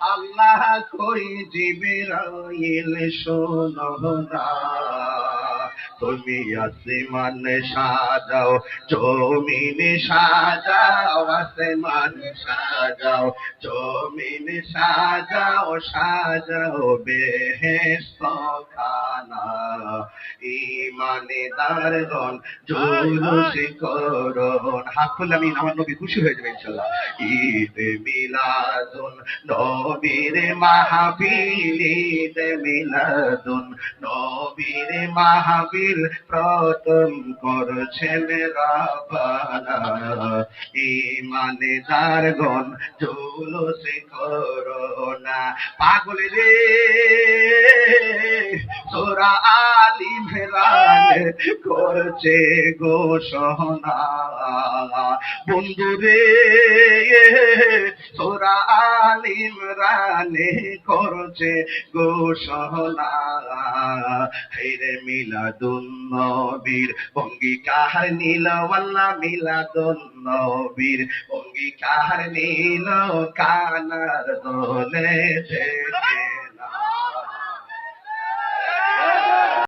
আল্লাহ কই জিবরাইল, শোনো না। তুমি আসমান সাজাও, জমিন সাজাও, আসমান সাজাও, জমিন সাজাও সাজাও বেহেস্ত খানা ইমানেদার গণ হাত খুললে আমি আমার নবী খুশি হয়ে যাবে ইনশাল্লাহ। ঈদ মিলাদুন নবীর মাহফিল ঈদ মিলাদুন নবীর মাহফিল প্রথম করছেন রাবানা ইমানেদার গণ জুলুস করোনা পাগল রে সোরা আলী ভেলান করছে গো সোনা। বন্ধু রে সোরা আলিম রানে করছে গো সোনা। হেরে মিলাদুন নবীর অঙ্গীকার নীল ওয়াল্লা মিলাদুন নবীর অঙ্গীকার নীল কানার দোলে